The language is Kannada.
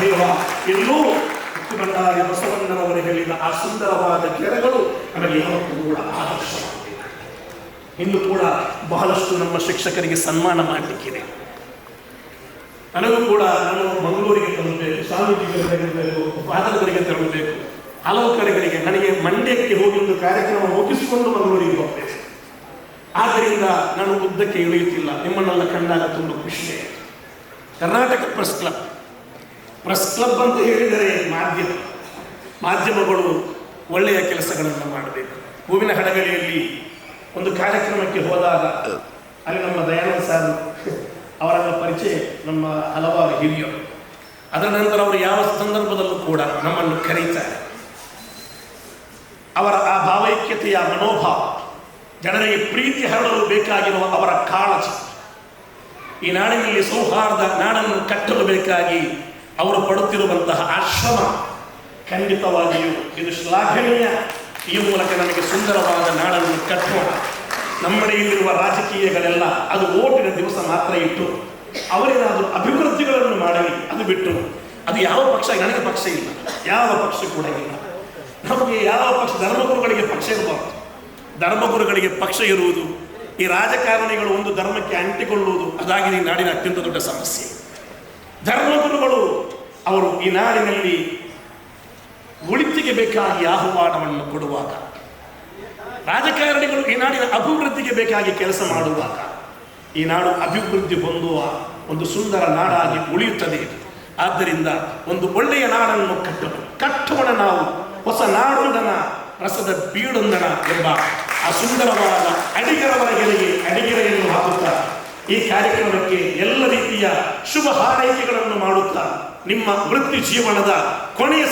ದೇವ. ಎಲ್ಲೂ ಬಸವಣ್ಣನವರು ಹೇಳಿದ ಆ ಸುಂದರವಾದ ಕೆರೆಗಳು ನಮಗೆ ಯಾವತ್ತೂ ಕೂಡ ಆದರ್ಶವಾಗಿದೆ. ಇನ್ನು ಕೂಡ ಬಹಳಷ್ಟು ನಮ್ಮ ಶಿಕ್ಷಕರಿಗೆ ಸನ್ಮಾನ ಮಾಡಲಿಕ್ಕಿದೆ. ನನಗೂ ಕೂಡ ನಾನು ಮಂಗಳೂರಿಗೆ ತರಬೇಕು ಸ್ವಾಮೀಜಿಗಳಿಗೆ ತೆರಳಬೇಕು ಪಾದಗಳಿಗೆ ತೆರಳಬೇಕು ಹಲವು ಕಡೆಗಳಿಗೆ ನನಗೆ ಮಂಡ್ಯಕ್ಕೆ ಹೋಗಿ ಒಂದು ಕಾರ್ಯಕ್ರಮ ಮುಗಿಸಿಕೊಂಡು ಮಂಗಳೂರಿಗೆ ಹೋಗಬೇಕು ಆದ್ದರಿಂದ ನಾನು ಉದ್ದಕ್ಕೆ ಇಳಿಯುತ್ತಿಲ್ಲ. ನಿಮ್ಮನ್ನೆಲ್ಲ ಕಂಡಾಗ ತುಂಬ ಖುಷಿ Karnataka press club. Press club ಅಂತ ಹೇಳಿದರೆ ಮಾಧ್ಯಮ. ಮಾಧ್ಯಮಗಳು ಒಳ್ಳೆಯ ಕೆಲಸಗಳನ್ನು ಮಾಡಬೇಕು. ಹೂವಿನ ಹಡಗಲಿಯಲ್ಲಿ ಒಂದು ಕಾರ್ಯಕ್ರಮಕ್ಕೆ ಹೋದಾಗ ಅಲ್ಲಿ ನಮ್ಮ ದಯಾನಂದ ಸರ್ ಅವರ ಪರಿಚಯ ನಮ್ಮ ಹಲವಾರು ಹಿರಿಯರು. ಅದರ ನಂತರ ಅವರು ಯಾವ ಸಂದರ್ಭದಲ್ಲೂ ಕೂಡ ನಮ್ಮನ್ನು ಕರೀತಾರೆ. ಅವರ ಆ ಭಾವೈಕ್ಯತೆಯ ಮನೋಭಾವ, ಜನರಿಗೆ ಪ್ರೀತಿ ಹರಡಲು ಬೇಕಾಗಿರುವ ಅವರ ಕಾಳಜಿ ಈ ನಾಡಿನಲ್ಲಿ ಸೌಹಾರ್ದ ನಾಡನ್ನು ಕಟ್ಟಲು ಬೇಕಾಗಿ ಅವರು ಪಡುತ್ತಿರುವಂತಹ ಆಶ್ರಮ ಖಂಡಿತವಾಗಿಯೂ ಇದು ಶ್ಲಾಘನೀಯ. ಈ ಮೂಲಕ ನಮಗೆ ಸುಂದರವಾದ ನಾಡನ್ನು ಕಟ್ಟೋಣ ನಮ್ಮಡೆಯಲ್ಲಿರುವ ರಾಜಕೀಯಗಳೆಲ್ಲ ಅದು ಓಟಿನ ದಿವಸ ಮಾತ್ರ ಇಟ್ಟು, ಅವರೇನಾದರೂ ಅಭಿವೃದ್ಧಿಗಳನ್ನು ಮಾಡಲಿ, ಅದು ಬಿಟ್ಟು ಅದು ಯಾವ ಪಕ್ಷ, ನನಗೆ ಪಕ್ಷ ಇಲ್ಲ. ಯಾವ ಪಕ್ಷ ಕೂಡ ಇಲ್ಲ. ನಮಗೆ ಯಾವ ಪಕ್ಷ, ಧರ್ಮಗುರುಗಳಿಗೆ ಪಕ್ಷ ಇರಬಾರ್ದು. ಧರ್ಮಗುರುಗಳಿಗೆ ಪಕ್ಷ ಇರುವುದು ಈ ರಾಜಕಾರಣಿಗಳು ಒಂದು ಧರ್ಮಕ್ಕೆ ಅಂಟಿಕೊಳ್ಳುವುದು ಅದಾಗಿದೆ ಈ ನಾಡಿನ ಅತ್ಯಂತ ದೊಡ್ಡ ಸಮಸ್ಯೆ. ಧರ್ಮಗುರುಗಳು, ಅವರು ಈ ನಾಡಿನಲ್ಲಿ ಉಳಿತಿಗೆ ಬೇಕಾಗಿ ಆಹ್ವಾನವನ್ನು ಕೊಡುವಾಗ, ರಾಜಕಾರಣಿಗಳು ಈ ನಾಡಿನ ಅಭಿವೃದ್ಧಿಗೆ ಬೇಕಾಗಿ ಕೆಲಸ ಮಾಡುವಾಗ, ಈ ನಾಡು ಅಭಿವೃದ್ಧಿ ಹೊಂದುವ ಒಂದು ಸುಂದರ ನಾಡಾಗಿ ಉಳಿಯುತ್ತದೆ. ಆದ್ದರಿಂದ ಒಂದು ಒಳ್ಳೆಯ ನಾಡನ್ನು ಕಟ್ಟಲು ಕಟ್ಟೋಣ ನಾವು ಹೊಸ ನಾಡೊಂದನ ರಸದ ಬೀಡೊಂದನ ಎಂಬ ಆ ಸುಂದರವಾದ ಅಡಿಗರವರ ಗೆಲೆಗೆ ಅಡಿಗೆರೆಯನ್ನು ಹಾಕುತ್ತಾ, ಈ ಕಾರ್ಯಕ್ರಮಕ್ಕೆ ಎಲ್ಲ ರೀತಿಯ ಶುಭ ಹಾರೈಕೆಗಳನ್ನು ಮಾಡುತ್ತಾ, ನಿಮ್ಮ ವೃತ್ತಿ ಜೀವನದ ಕೊನೆಯ